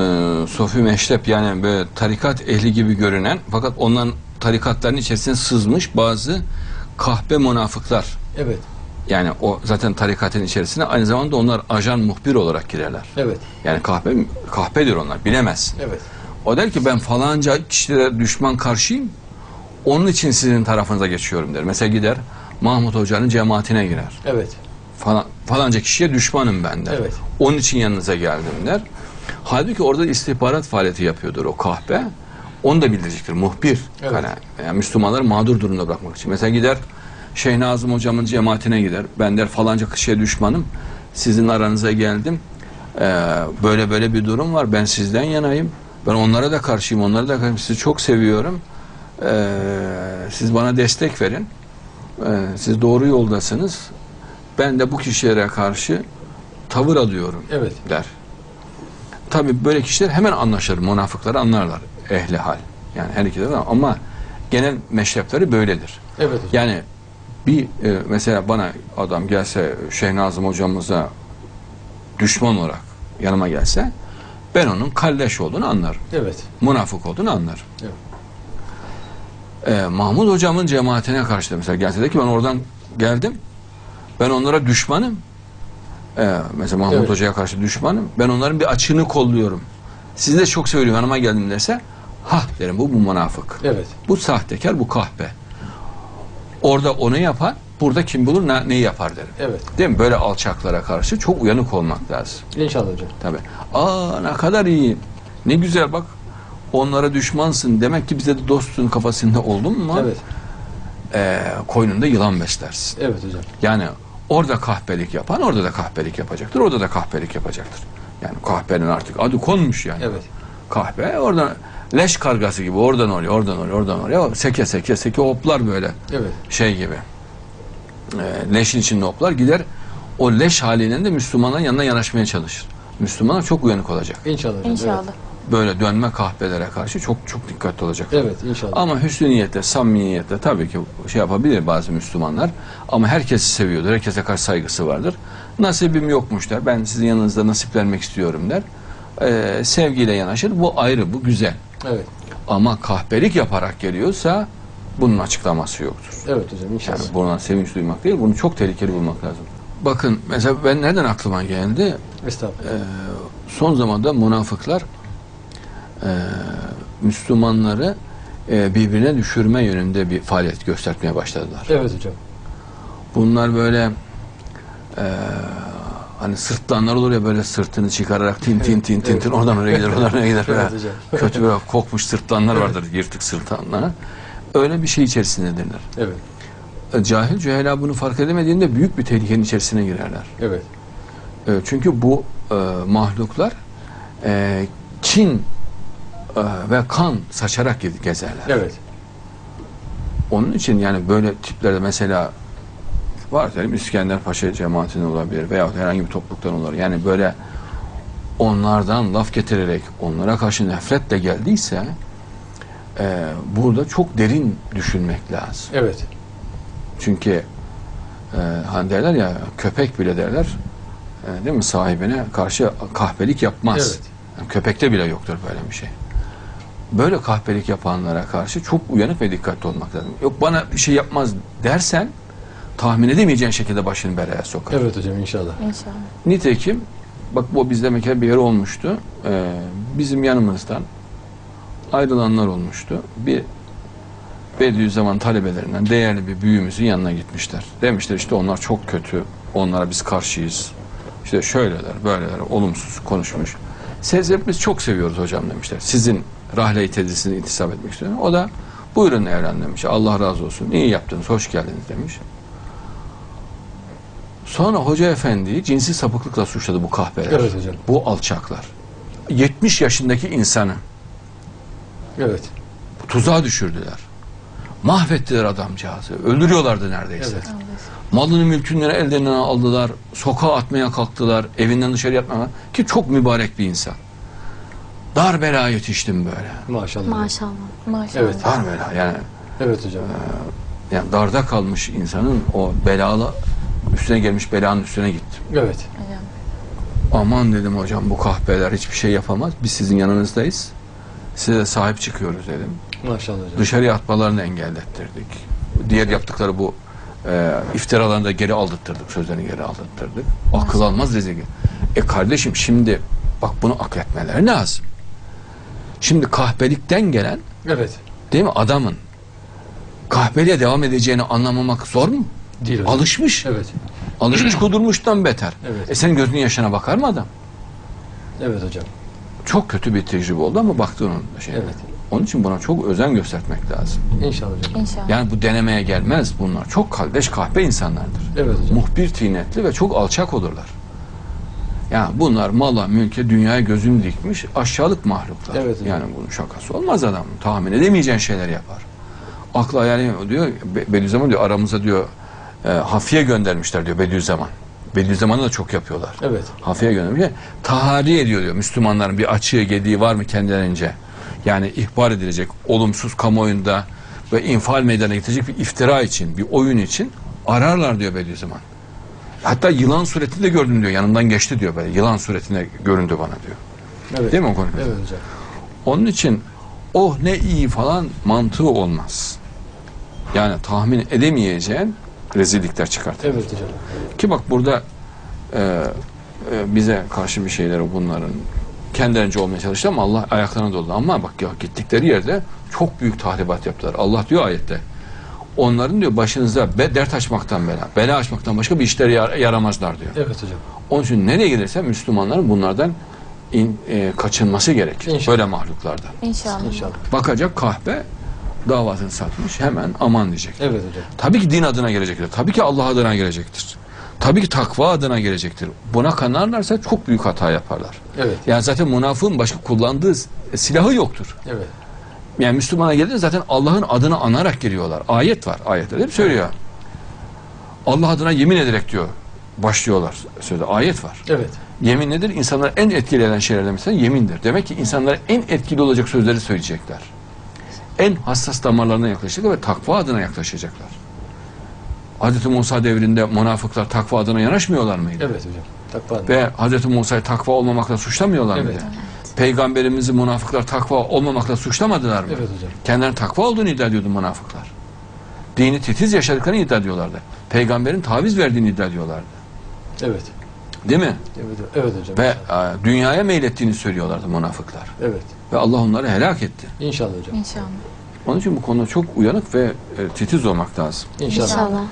e, Sofi Meşrep yani böyle tarikat ehli gibi görünen fakat onların tarikatların içerisine sızmış bazı kahpe münafıklar. Evet. Yani o zaten tarikatın içerisine aynı zamanda onlar ajan muhbir olarak girerler. Evet. Yani kahpe kahpedir onlar bilemezsin. Evet. O der ki ben falanca kişilere düşman karşıyım. Onun için sizin tarafınıza geçiyorum der. Mesela gider Mahmut Hoca'nın cemaatine girer. Evet. Falan, falanca kişiye düşmanım ben der. Evet. Onun için yanınıza geldim der. Halbuki orada istihbarat faaliyeti yapıyordur o kahpe. Onu da bildirecektir. Muhbir. Evet. Yani, yani Müslümanları mağdur durumda bırakmak için. Mesela gider Şeyh Nazım hocamın cemaatine gider. Ben der falanca kişiye düşmanım. Sizin aranıza geldim. Ee, böyle böyle bir durum var. Ben sizden yanayım. Ben onlara da karşıyım. Onlara da karşıyım. Sizi çok seviyorum. Ee, siz bana destek verin. Ee, siz doğru yoldasınız. Ben de bu kişilere karşı tavır alıyorum Evet. der. Tabi böyle kişiler hemen anlaşır. Münafıkları anlarlar. Ehli hal. Yani her iki de ama genel meşrepleri böyledir. Evet hocam. Yani bir e, mesela bana adam gelse Şeyh Nazım hocamıza düşman olarak yanıma gelse ben onun kalleş olduğunu anlarım. Evet. Münafık olduğunu anlarım. Evet. E, Mahmud hocamın cemaatine karşı da mesela gelse de ki ben oradan geldim. Ben onlara düşmanım. E, mesela Mahmud Evet. hocaya karşı düşmanım. Ben onların bir açığını kolluyorum. Sizi de çok seviyorum yanıma geldim derse ha derim bu bu münafık. Evet. Bu sahtekar, bu kahpe. Orada onu yapar, burada kim bulur ne, neyi yapar derim. Evet. Değil mi? Böyle alçaklara karşı çok uyanık olmak lazım. İnşallah hocam. Tabii. Aa ne kadar iyi. Ne güzel bak. Onlara düşmansın. Demek ki bize de dostsun kafasında oldun mu? Evet. Ee, koynunda yılan beslersin. Evet hocam. Yani orada kahpelik yapan orada da kahpelik yapacaktır. Orada da kahpelik yapacaktır. Yani kahpenin artık adı konmuş yani. Evet. Kahpe oradan leş kargası gibi oradan oraya oradan oraya oradan oraya seke seke seke hoplar böyle Evet. şey gibi. Ee, leşin içinde hoplar gider o leş halinden de Müslümanların yanına yanaşmaya çalışır. Müslümanlar çok uyanık olacak. İnşallah. İnşallah. Böyle dönme kahpelere karşı çok çok dikkatli olacak. Evet. Evet inşallah. Ama hüsnü niyetle, samimiyetle tabii ki şey yapabilir bazı Müslümanlar. Ama herkesi seviyordur, herkese karşı saygısı vardır. Nasibim yokmuş der, ben sizin yanınızda nasiplenmek istiyorum der. Ee, sevgiyle yanaşır, bu ayrı, bu güzel. Evet. Ama kahpelik yaparak geliyorsa bunun açıklaması yoktur. Evet hocam inşallah. Yani buna sevinç duymak değil, bunu çok tehlikeli bulmak lazım. Bakın mesela ben nereden aklıma geldi? Estağfurullah. Ee, son zamanda münafıklar e, Müslümanları e, birbirine düşürme yönünde bir faaliyet göstermeye başladılar. Evet hocam. Bunlar böyle e, hani sırtlanlar olur ya böyle sırtını çıkararak tin tin tin tin tin oradan oraya gider oradan oraya gider. Böyle hocam. Kötü böyle kokmuş sırtlanlar vardır yırtık sırtlanlar. Öyle bir şey içerisindedirler. Evet. E, Cahil cühela bunu fark edemediğinde büyük bir tehlikenin içerisine girerler. Evet. E, çünkü bu e, mahluklar e, kin ve kan saçarak ge- gezerler. Evet. Onun için yani böyle tiplerde mesela var diyelim İskender Paşa cemaatinde olabilir veya herhangi bir topluluktan olur. Yani böyle onlardan laf getirerek onlara karşı nefretle geldiyse e, burada çok derin düşünmek lazım. Evet. Çünkü e, hani derler ya köpek bile derler e, değil mi sahibine karşı kahpelik yapmaz. Evet. Yani köpekte bile yoktur böyle bir şey. Böyle kahpelik yapanlara karşı çok uyanık ve dikkatli olmak lazım. Yok bana bir şey yapmaz dersen tahmin edemeyeceğin şekilde başını belaya sokar. Evet hocam inşallah. İnşallah. Nitekim bak bu bizde mekan bir yer olmuştu. Ee, bizim yanımızdan ayrılanlar olmuştu. Bir Bediüzzaman talebelerinden değerli bir büyüğümüzün yanına gitmişler. Demişler işte onlar çok kötü. Onlara biz karşıyız. İşte şöyleler, böyleler, olumsuz konuşmuş. Siz hepimiz çok seviyoruz hocam demişler. Sizin rahle-i tedrisine intisap etmek istiyorum. O da buyurun evlen demiş. Allah razı olsun. İyi yaptınız, hoş geldiniz demiş. Sonra hoca efendiyi cinsi sapıklıkla suçladı bu kahpeler. Evet hocam. Bu alçaklar. 70 yaşındaki insanı Evet. tuzağa düşürdüler. Mahvettiler adamcağızı. Öldürüyorlardı neredeyse. Evet. Malını mülkünü elden aldılar. Sokağa atmaya kalktılar. Evinden dışarı atmaya ki çok mübarek bir insan. Dar bela yetiştim böyle. Maşallah. Maşallah. Maşallah. Evet. Dar bela yani, Evet hocam. yani darda kalmış insanın o belalı üstüne gelmiş belanın üstüne gittim. Evet. Hocam. Aman dedim hocam bu kahpeler hiçbir şey yapamaz. Biz sizin yanınızdayız. Size sahip çıkıyoruz dedim. Maşallah hocam. Dışarıya atmalarını engellettirdik. Diğer yaptıkları bu e, iftiralarını da geri aldırttırdık. Sözlerini geri aldırttırdık. Akıl almaz rezil. E kardeşim şimdi bak bunu akletmeleri lazım. Şimdi kahpelikten gelen Evet. değil mi adamın kahpeliğe devam edeceğini anlamamak zor mu? Değil hocam. Alışmış. Evet. Alışmış kudurmuştan beter. Evet. E senin gözünün yaşına bakar mı adam? Evet hocam. Çok kötü bir tecrübe oldu ama baktığın şey. Evet. Onun için buna çok özen göstermek lazım. İnşallah hocam. İnşallah. Yani bu denemeye gelmez bunlar. Çok kalleş kahpe insanlardır. Evet hocam. Muhbir tinetli ve çok alçak olurlar. Yani bunlar mala, mülke, dünyaya gözünü dikmiş aşağılık mahluklar. Evet hocam. yani bunun şakası olmaz adam. Tahmin edemeyeceğin şeyler yapar. Aklı hayali diyor, Be- Bediüzzaman diyor aramıza diyor e, hafiye göndermişler diyor Bediüzzaman. Bediüzzaman'ı da çok yapıyorlar. Evet. Hafiye göndermiş. Tahari ediyor diyor. Müslümanların bir açığı gediği var mı kendilerince? Yani ihbar edilecek olumsuz kamuoyunda ve infial meydana getirecek bir iftira için, bir oyun için ararlar diyor Bediüzzaman. Hatta yılan suretinde gördüm diyor. Yanımdan geçti diyor böyle. Yılan suretinde göründü bana diyor. Evet. Değil mi o konu? Evet hocam. Onun için oh ne iyi falan mantığı olmaz. Yani tahmin edemeyeceğin rezillikler çıkartır. Evet hocam. Ki bak burada e, e, bize karşı bir şeyleri bunların kendilerince olmaya çalıştı ama Allah ayaklarına doldu. Ama bak ya gittikleri yerde çok büyük tahribat yaptılar. Allah diyor ayette. Onların diyor başınıza be, dert açmaktan bela, bela açmaktan başka bir işleri yar- yaramazlar diyor. Evet hocam. Onun için nereye gelirse Müslümanların bunlardan in- e, kaçınması gerekir. İnşallah. Böyle mahluklardan. İnşallah. İnşallah. Bakacak kahpe davasını satmış hemen aman diyecek. Evet hocam. Tabii ki din adına gelecektir. Tabii ki Allah adına gelecektir. Tabii ki takva adına gelecektir. Buna kanarlarsa çok büyük hata yaparlar. Evet. Yani zaten münafığın başka kullandığı silahı yoktur. Evet. Yani Müslümana gelince zaten Allah'ın adını anarak giriyorlar. Ayet var. Ayette hep söylüyor. Allah adına yemin ederek diyor. Başlıyorlar sözde. Ayet var. Evet. Yemin nedir? İnsanları en etkileyen şeylerden mesela yemindir. Demek ki insanlara en etkili olacak sözleri söyleyecekler. En hassas damarlarına yaklaşacaklar ve takva adına yaklaşacaklar. Hz. Musa devrinde münafıklar takva adına yanaşmıyorlar mıydı? Evet hocam. Takva. Ve Hz. Musa'yı takva olmamakla suçlamıyorlar Evet. mıydı? Peygamberimizi münafıklar takva olmamakla suçlamadılar mı? Evet hocam. Kendilerinin takva olduğunu iddia ediyordu münafıklar. Dini titiz yaşadıklarını iddia ediyorlardı. Peygamberin taviz verdiğini iddia ediyorlardı. Evet. Değil mi? Evet, evet hocam. Ve e, dünyaya meylettiğini söylüyorlardı münafıklar. Evet. Ve Allah onları helak etti. İnşallah hocam. İnşallah. Onun için bu konuda çok uyanık ve e, titiz olmak lazım. İnşallah. İnşallah.